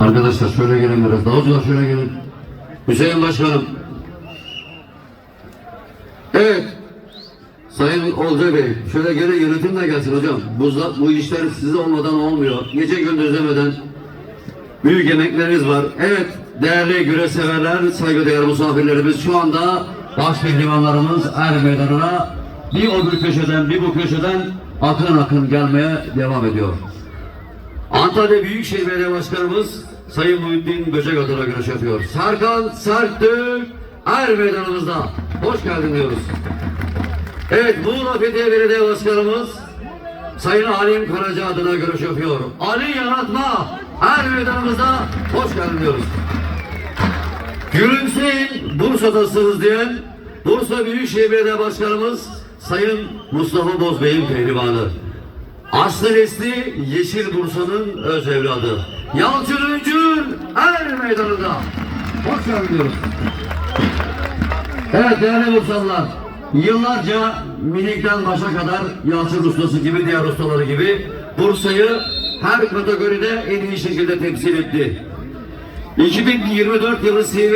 Arkadaşlar şöyle gelin biraz. Davulcular şöyle gelin. Hüseyin Başkanım. Evet. Sayın Olcay Bey, şöyle gene yönetim de gelsin hocam. Bu, bu işler size olmadan olmuyor. Gece gündüz demeden büyük emekleriniz var. Evet, değerli güreş severler, saygıdeğer misafirlerimiz şu anda baş pehlivanlarımız Er Meydanı'na bir o bir köşeden bir bu köşeden akın akın gelmeye devam ediyor. Antalya Büyükşehir Belediye Başkanımız Sayın Muhittin Böcek adına görüş yapıyor. Serkan Sertürk Er Meydanımızda. Hoş geldin diyoruz. Evet Muğla Fethiye Belediye Başkanımız Sayın Halim Karaca adına görüş yapıyor. Ali Yanatma Er Meydanımızda hoş geldin diyoruz. Gülümseyin Bursa'dasınız diyen Bursa Büyükşehir Belediye Başkanımız Sayın Mustafa Bozbey'in pehlivanı. Aslı nesli Yeşil Bursa'nın öz evladı. Yalçın Öncül Er Meydanı'nda. Hoş geldin diyoruz. Evet değerli Bursalılar. Yıllarca minikten başa kadar Yalçın ustası gibi diğer ustaları gibi Bursa'yı her kategoride en iyi şekilde temsil etti. 2024 yılı CV